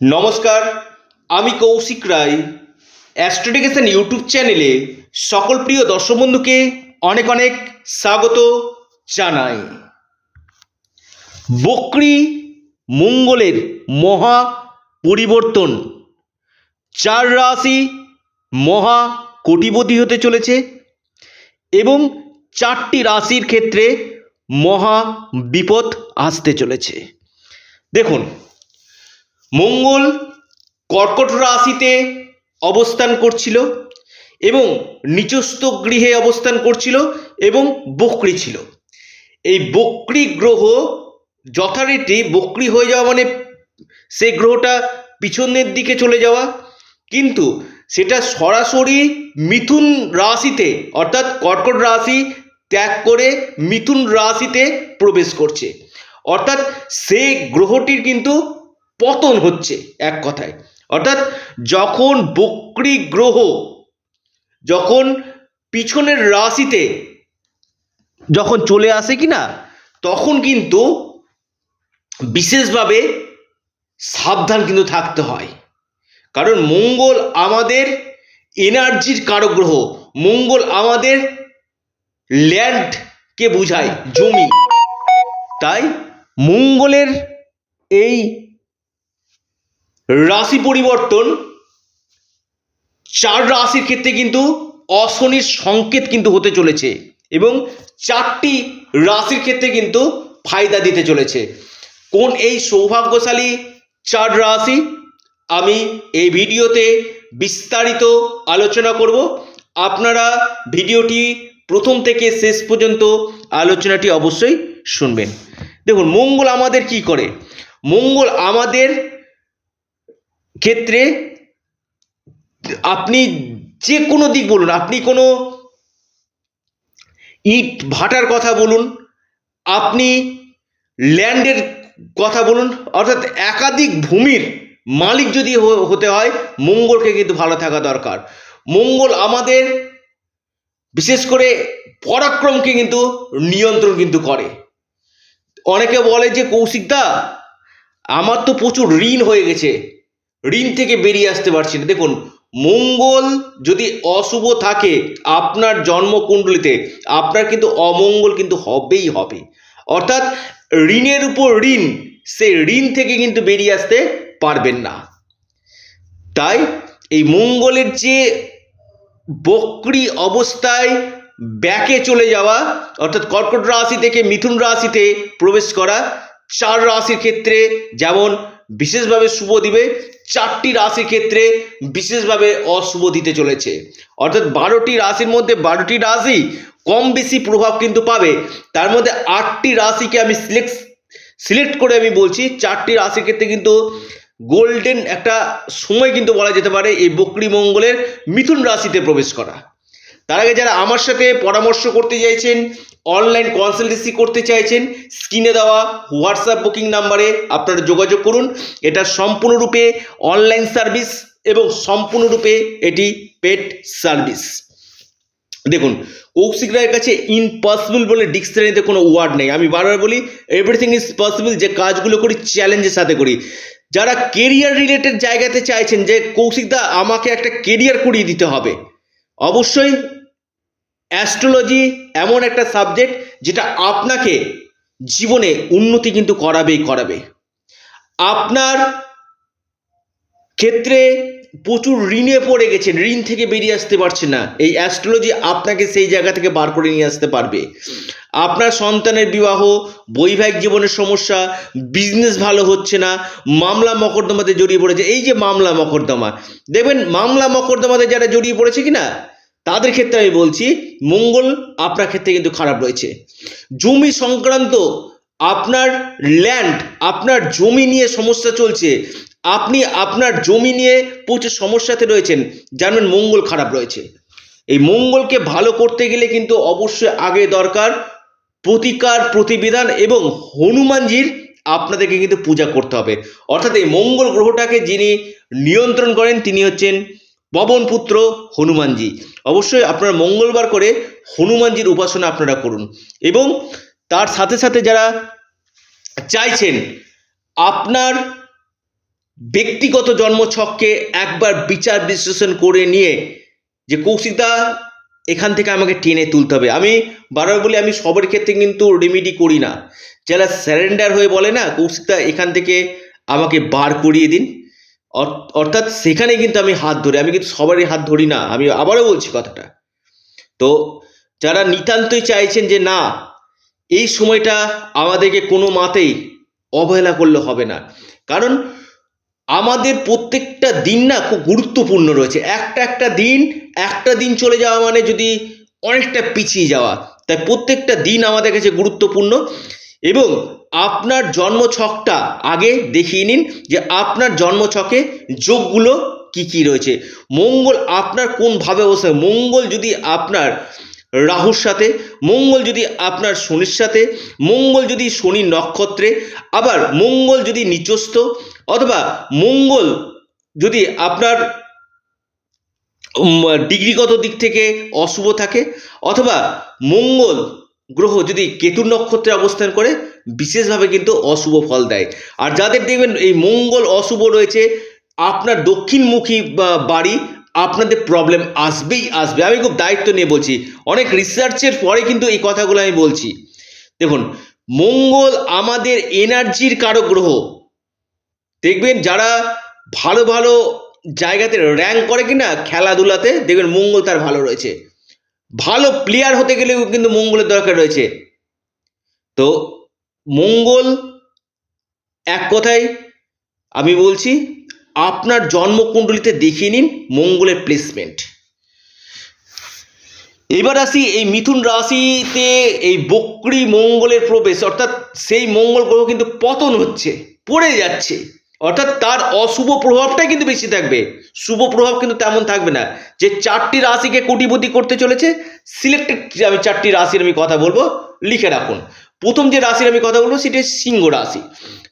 নমস্কার, আমি কৌশিক রায়। অ্যাস্ট্রোডিকেশন ইউটিউব চ্যানেলে সকল প্রিয় দর্শক বন্ধুকে অনেক অনেক স্বাগত জানাই। বক্রি মঙ্গলের মহা পরিবর্তন। চার রাশি মহা কোটিপতি হতে চলেছে এবং চারটি রাশির ক্ষেত্রে মহা বিপদ আসতে চলেছে। দেখুন মঙ্গল কর্কট রাশিতে অবস্থান করছিল এবং নিচস্থ গৃহে অবস্থান করছিল এবং বক্রি ছিল। এই বক্রি গ্রহ যথারীতি বক্রি হয়ে যাওয়া মানে সেই গ্রহটা পিছনের দিকে চলে যাওয়া। কিন্তু সেটা সরাসরি মিথুন রাশিতে অর্থাৎ কর্কট রাশি ত্যাগ করে মিথুন রাশিতে প্রবেশ করছে। অর্থাৎ সেই গ্রহটির কিন্তু পতন হচ্ছে এক কথায়। অর্থাৎ যখন বক্রি গ্রহ যখন পিছনের রাশিতে যখন চলে আসে কি না তখন কিন্তু বিশেষভাবে সাবধান কিন্তু থাকতে হয়। কারণ মঙ্গল আমাদের এনার্জির কারক গ্রহ। মঙ্গল আমাদের ল্যান্ডকে বোঝায়, জমি। তাই মঙ্গলের এই রাশি পরিবর্তন, চার রাশির ক্ষেত্রে কিন্তু অশনির সংকেত কিন্তু হতে চলেছে এবং চারটি রাশির ক্ষেত্রে কিন্তু ফায়দা দিতে চলেছে। কোন এই সৌভাগ্যশালী চার রাশি? আমি এই ভিডিওতে বিস্তারিত আলোচনা করব। আপনারা ভিডিওটি প্রথম থেকে শেষ পর্যন্ত আলোচনাটি অবশ্যই শুনবেন। দেখুন, মঙ্গল আমাদের কি করে? মঙ্গল আমাদের ক্ষেত্রে আপনি যে কোনো দিক বলুন, আপনি কোনো ইট ভাটার কথা বলুন, আপনি ল্যান্ডের কথা বলুন, অর্থাৎ একাধিক ভূমির মালিক যদি হতে হয়, মঙ্গলকে কিন্তু ভালো থাকা দরকার। মঙ্গল আমাদের বিশেষ করে পরাক্রমকে কিন্তু নিয়ন্ত্রণ কিন্তু করে। অনেকে বলে যে কৌশিকদা আমার তো প্রচুর ঋণ হয়ে গেছে। ঋণ থেকে বেরিয়ে আসতে পারছি না। দেখুন, মঙ্গল যদি অশুভ থাকে আপনার জন্মকুণ্ডলিতে, আপনার কিন্তু অমঙ্গল কিন্তু হবেই হবে। অর্থাৎ ঋণের উপর ঋণ, সে ঋণ থেকে কিন্তু বেরিয়ে আসতে পারবেন না। তাই এই মঙ্গলের যে বক্রি অবস্থায় ব্যাকে চলে যাওয়া, অর্থাৎ কর্কট রাশি থেকে মিথুন রাশিতে প্রবেশ করা, চার রাশির ক্ষেত্রে যেমন বিশেষভাবে শুভ দিবে চারটি রাশির ক্ষেত্রে বিশেষভাবে অশুভ দিতে চলেছে। অর্থাৎ বারোটি রাশির মধ্যে বারোটি রাশি কম বেশি প্রভাব কিন্তু পাবে। তার মধ্যে আটটি রাশিকে আমি সিলেক্ট সিলেক্ট করে আমি বলছি। চারটি রাশির ক্ষেত্রে কিন্তু গোল্ডেন একটা সময় কিন্তু বলা যেতে পারে এই বকরি মঙ্গলের মিথুন রাশিতে প্রবেশ করা। তার আগে যারা আমার সাথে পরামর্শ করতে চাইছেন অনলাইন কনসালটেন্সি করতে চাইছেন স্ক্রিনে দেওয়া হোয়াটসঅ্যাপ বুকিং নাম্বারে আপনারা যোগাযোগ করুন। এটা সম্পূর্ণরূপে অনলাইন সার্ভিস এবং সম্পূর্ণরূপে এটি পেড সার্ভিস দেখুন, কৌশিক রায়ের কাছে ইম্পসিবল বলে ডিকশনারিতে কোনো ওয়ার্ড নেই। আমি বারবার বলি এভরিথিং ইজ পসিবল যে কাজগুলো করি চ্যালেঞ্জের সাথে করি। যারা কেরিয়ার রিলেটেড জায়গাতে চাইছেন, যে কৌশিকদা আমাকে একটা কেরিয়ার করিয়ে দিতে হবে, অবশ্যই অ্যাস্ট্রোলজি এমন একটা সাবজেক্ট যেটা আপনাকে জীবনে উন্নতি কিন্তু করাবেই করাবে। আপনার ক্ষেত্রে প্রচুর ঋণে পড়ে গেছেন, ঋণ থেকে বেরিয়ে আসতে পারছেন না। এই অ্যাস্ট্রোলজি আপনাকে সেই জায়গা থেকে বার করে নিয়ে আসতে পারবে। আপনার সন্তানের বিবাহ, বৈবাহিক জীবনের সমস্যা বিজনেস ভালো হচ্ছে না, মামলা মকদ্দমাতে জড়িয়ে পড়েছে। এই যে মামলা মকদ্দমা, দেখবেন মামলা মকদ্দমাতে যারা জড়িয়ে পড়েছে কি না তাদের ক্ষেত্রে আমি বলছি, মঙ্গল আপনার ক্ষেত্রে কিন্তু খারাপ রয়েছে। জমি সংক্রান্ত আপনার ল্যান্ড আপনার জমি নিয়ে সমস্যা চলছে, আপনি আপনার জমি নিয়ে প্রচুর সমস্যাতে রয়েছেন জানবেন মঙ্গল খারাপ রয়েছে। এই মঙ্গলকে ভালো করতে গেলে কিন্তু অবশ্যই আগে দরকার প্রতিকার, প্রতিবিধান এবং হনুমানজির আপনাদেরকে কিন্তু পূজা করতে হবে। অর্থাৎ এই মঙ্গল গ্রহটাকে যিনি নিয়ন্ত্রণ করেন, তিনি হচ্ছেন পবনপুত্র হনুমানজি। অবশ্যই আপনারা মঙ্গলবার করে হনুমানজির উপাসনা আপনারা করুন। এবং তার সাথে সাথে যারা চাইছেন আপনার ব্যক্তিগত জন্মছককে একবার বিচার বিশ্লেষণ করে নিয়ে যে কৌশিকদা এখান থেকে আমাকে টেনে তুলতে হবে। আমি বারবার বলি, আমি সবার ক্ষেত্রে কিন্তু রেমিডি করি না। যারা স্যারেন্ডার হয়ে বলে না, কৌশিকদা এখান থেকে আমাকে বার করিয়ে দিন। অর্থাৎ সেখানে কিন্তু আমি হাত ধরি, আমি কিন্তু সবারই হাত ধরি না, আমি আবারও বলছি কথাটা। তো যারা নিতান্তই চাইছেন যে না, এই সময়টা আমাদেরকে কোনো মাতেই অবহেলা করলে হবে না। কারণ আমাদের প্রত্যেকটা দিন না খুব গুরুত্বপূর্ণ রয়েছে। একটা একটা দিন একটা দিন চলে যাওয়া মানে যদি অনেকটা পিছিয়ে যাওয়া, তাই প্রত্যেকটা দিন আমাদের কাছে গুরুত্বপূর্ণ। এবং আপনার জন্মছকটা আগে দেখিয়ে নিন যে আপনার জন্মছকে যোগগুলো কি কি রয়েছে। মঙ্গল আপনার কোন ভাবে অবস্থা মঙ্গল যদি আপনার রাহুর সাথে, মঙ্গল যদি আপনার শনির সাথে, মঙ্গল যদি শনি নক্ষত্রে, আবার মঙ্গল যদি নিচস্থ, অথবা মঙ্গল যদি আপনার ডিগ্রিগত দিক থেকে অশুভ থাকে, অথবা মঙ্গল গ্রহ যদি কেতু নক্ষত্রে অবস্থান করে, বিশেষভাবে কিন্তু অশুভ ফল দেয়। আর যাদের দেখবেন এই মঙ্গল অশুভ রয়েছে, আপনার দক্ষিণমুখী বাড়ি, আপনাদের প্রবলেম আসবেই আসবে। আমি খুব দায়িত্ব নিয়ে বলছি। অনেক রিসার্চের পরে কিন্তু এই কথাগুলো আমি বলছি। দেখুন, মঙ্গল আমাদের এনার্জির কারক গ্রহ। দেখবেন যারা ভালো ভালো জায়গাতে র্যাঙ্ক করে কিনা, খেলাধুলাতে, দেখবেন মঙ্গল তার ভালো রয়েছে। ভালো প্লেয়ার হতে গেলেও কিন্তু মঙ্গলের দরকার রয়েছে। তো মঙ্গল এক কথায় আমি বলছি, আপনার জন্মকুণ্ডলিতে দেখিয়ে নিন মঙ্গলের প্লেসমেন্ট এবার আসি এই মিথুন রাশিতে এই বক্রি মঙ্গলের প্রবেশ, অর্থাৎ সেই মঙ্গল গ্রহ কিন্তু পতন হচ্ছে, পড়ে যাচ্ছে। অর্থাৎ তার অশুভ প্রভাবটাই কিন্তু বেশি থাকবে। শুভ প্রভাব কিন্তু তেমন থাকবে না। যে চারটি রাশিকে কোটিপতি করতে চলেছে সিলেক্টেড আমি চারটি রাশির আমি কথা বলব, লিখে রাখুন। প্রথম যে রাশির আমি কথা বলব, সেটি সিংহ রাশি।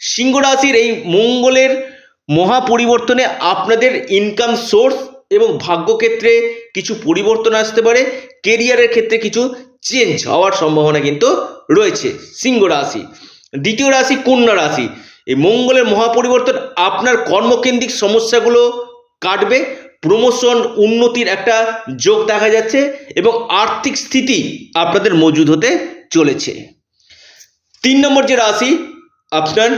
সিংহ রাশির এই মঙ্গলের মহা পরিবর্তনে আপনাদের ইনকাম সোর্স এবং ভাগ্যক্ষেত্রে কিছু পরিবর্তন আসতে পারে। কেরিয়ারের ক্ষেত্রে কিছু চেঞ্জ হওয়ার সম্ভাবনা কিন্তু রয়েছে সিংহ রাশি। দ্বিতীয় রাশি কন্যা রাশি। এই মঙ্গলের মহাপরিবর্তন আপনার কর্মকেন্দ্রিক সমস্যাগুলো কাটবে প্রমোশন উন্নতির একটা যোগ দেখা যাচ্ছে এবং আর্থিক স্থিতি আপনাদের মজুদ হতে চলেছে। তিন নম্বর যে রাশি, আপনার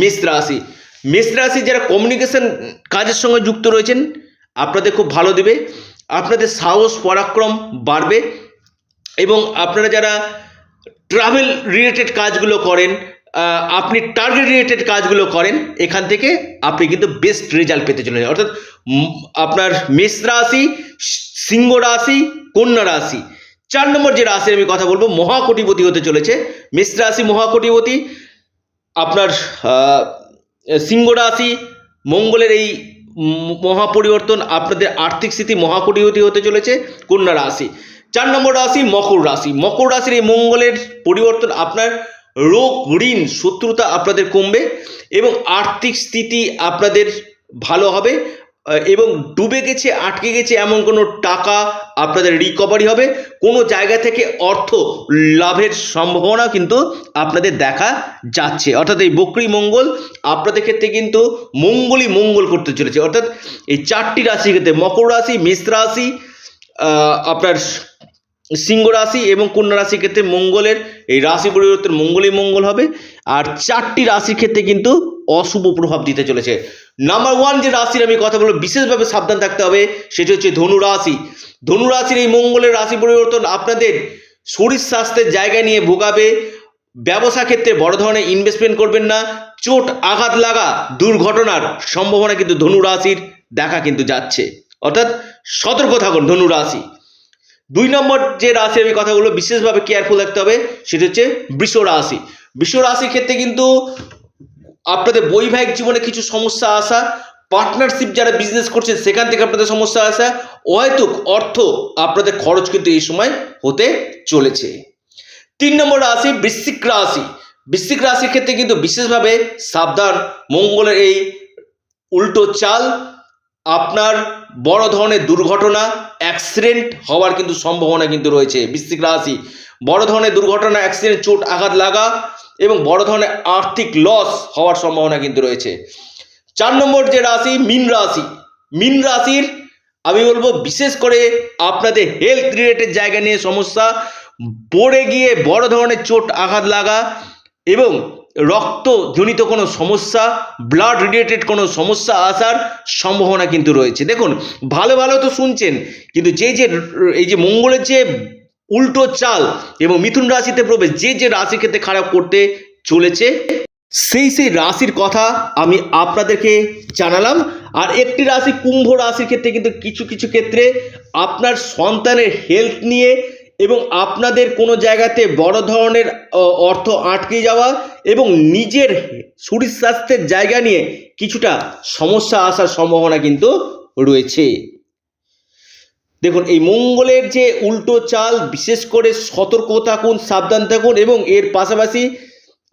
মেষ রাশি। মেষ রাশি যারা কমিউনিকেশন কাজের সঙ্গে যুক্ত রয়েছেন, আপনাদের খুব ভালো দেবে। আপনাদের সাহস, পরাক্রম বাড়বে এবং আপনারা যারা ট্রাভেল রিলেটেড কাজগুলো করেন আপনি টার্গেট রিলেটেড কাজগুলো করেন, এখান থেকে আপনি কিন্তু বেস্ট রেজাল্ট পেতে চলেছেন। অর্থাৎ আপনার মেষ রাশি, সিংহ রাশি, কন্যা রাশি। চার নম্বর যে রাশির আমি কথা বলব, মহাকটিপতি হতে চলেছে। মেষ রাশি, মহাকটিপতি, আপনার সিংহ রাশি, মঙ্গলের এই মহাপরিবর্তন, আপনাদের আর্থিক স্থিতি মহাকটিপতি হতে চলেছে, কন্যা রাশি। চার নম্বর রাশি, মকর রাশি। মকর রাশির এই মঙ্গলের পরিবর্তন আপনার রোগ, ঋণ, শত্রুতা আপনাদের কমবে এবং আর্থিক স্থিতি আপনাদের ভালো হবে এবং ডুবে গেছে, আটকে গেছে এমন কোনো টাকা আপনাদের রিকভারি হবে। কোনো জায়গা থেকে অর্থ লাভের সম্ভাবনা কিন্তু আপনাদের দেখা যাচ্ছে। অর্থাৎ এই বকরি মঙ্গল আপনাদের ক্ষেত্রে কিন্তু মঙ্গলই মঙ্গল করতে চলেছে। অর্থাৎ এই চারটি রাশির ক্ষেত্রে মকর রাশি মেষ রাশি আপনার সিংহ রাশি এবং কন্যা রাশির ক্ষেত্রে মঙ্গলের, এই রাশি পরিবর্তন মঙ্গলই মঙ্গল হবে। আর চারটি রাশির ক্ষেত্রে কিন্তু অশুভ প্রভাব দিতে চলেছে। নাম্বার ওয়ান যে রাশির আমি কথা বলব, বিশেষভাবে সাবধান থাকতে হবে, সেটি হচ্ছে ধনু রাশি। ধনু রাশির এই মঙ্গলের রাশি পরিবর্তন আপনাদের শরীর স্বাস্থ্যের জায়গা নিয়ে ভোগাবে। ব্যবসা ক্ষেত্রে বড় ধরনের ইনভেস্টমেন্ট করবেন না। চোট, আঘাত লাগা, দুর্ঘটনার সম্ভাবনা কিন্তু ধনু রাশির দেখা কিন্তু যাচ্ছে। অর্থাৎ সতর্ক থাকুন ধনু রাশি। দুই নম্বর যে রাশি আমি কথা বলব, বিশেষভাবে কেয়ারফুল থাকতে হবে, সেটা হচ্ছে বৃষ রাশি। বৃষ রাশির ক্ষেত্রে কিন্তু আপনাদের বৈবাহিক জীবনে কিছু সমস্যা আসা পার্টনারশিপ যারা বিজনেস করছে, সেখান থেকে আপনাদের সমস্যা আসা, অহেতুক অর্থ আপনাদের খরচ কিন্তু এই সময় হতে চলেছে। তিন নম্বর রাশি বৃশ্চিক রাশি। বৃশ্চিক রাশির ক্ষেত্রে কিন্তু বিশেষভাবে সাবধান, মঙ্গলের এই উল্টো চাল, আপনার বড় ধরনের দুর্ঘটনা অ্যাক্সিডেন্ট হওয়ার কিন্তু সম্ভাবনা কিন্তু রয়েছে। বৃশ্চিক রাশি, বড় ধরনের দুর্ঘটনা অ্যাক্সিডেন্ট চোট, আঘাত লাগা এবং বড় ধরনের আর্থিক লস হওয়ার সম্ভাবনা কিন্তু রয়েছে। চার নম্বর যে রাশি, মিন রাশি। মিন রাশির, আমি বলব বিশেষ করে আপনাদের হেলথ রিলেটেড জায়গা নিয়ে সমস্যা, পড়ে গিয়ে বড় ধরনের চোট, আঘাত লাগা এবং রক্তজনিত কোনো সমস্যা ব্লাড রিলেটেড কোনো সমস্যা আসার সম্ভাবনা কিন্তু রয়েছে। দেখুন, ভালো ভালো তো শুনছেন, কিন্তু যে যে এই যে মঙ্গলের যে উল্টো চাল এবং মিথুন রাশিতে প্রবেশ, যে যে রাশি ক্ষেত্রে খারাপ করতে চলেছে, সেই সেই রাশির কথা আমি আপনাদেরকে জানালাম। আর একটি রাশি কুম্ভ রাশির ক্ষেত্রে কিন্তু কিছু কিছু ক্ষেত্রে আপনার সন্তানের হেলথ নিয়ে এবং আপনাদের কোনো জায়গাতে বড় ধরনের অর্থ আটকে যাওয়া এবং নিজের শরীর স্বাস্থ্যের জায়গা নিয়ে কিছুটা সমস্যা আসার সম্ভাবনা কিন্তু রয়েছে। দেখুন, এই মঙ্গলের যে উল্টো চাল, বিশেষ করে সতর্ক থাকুন, সাবধান থাকুন এবং এর পাশাপাশি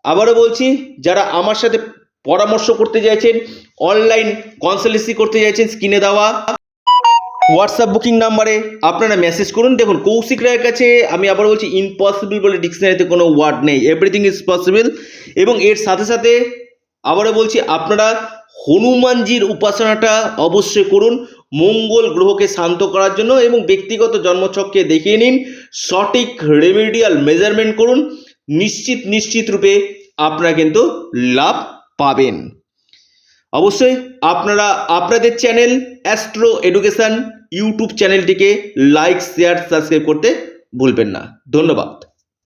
আবারও বলছি, যারা আমার সাথে পরামর্শ করতে চাইছেন, অনলাইন কনসালটেন্সি করতে চাইছেন, স্ক্রিনে দেওয়া হোয়াটসঅ্যাপ বুকিং নাম্বারে আপনারা মেসেজ করুন। দেখুন, কৌশিক রায়ের কাছে আমি আবার বলছি ইম্পসিবল বলে ডিকশনারিতে কোনো ওয়ার্ড নেই। এভরিথিং ইজ পসিবল এবং এর সাথে সাথে আবারও বলছি, আপনারা হনুমানজির উপাসনাটা অবশ্যই করুন। মঙ্গল গ্রহকে শান্ত করার জন্য এবং ব্যক্তিগত জন্মছককে দেখিয়ে নিন। সঠিক রেমেডিয়াল মেজারমেন্ট করুন। নিশ্চিত নিশ্চিত রূপে আপনারা কিন্তু লাভ পাবেন। অবশ্যই আপনারা, আপনাদের চ্যানেল অ্যাস্ট্রো এডুকেশান ইউটিউব চ্যানেলটিকে লাইক শেয়ার সাবস্ক্রাইব করতে ভুলবেন না। ধন্যবাদ।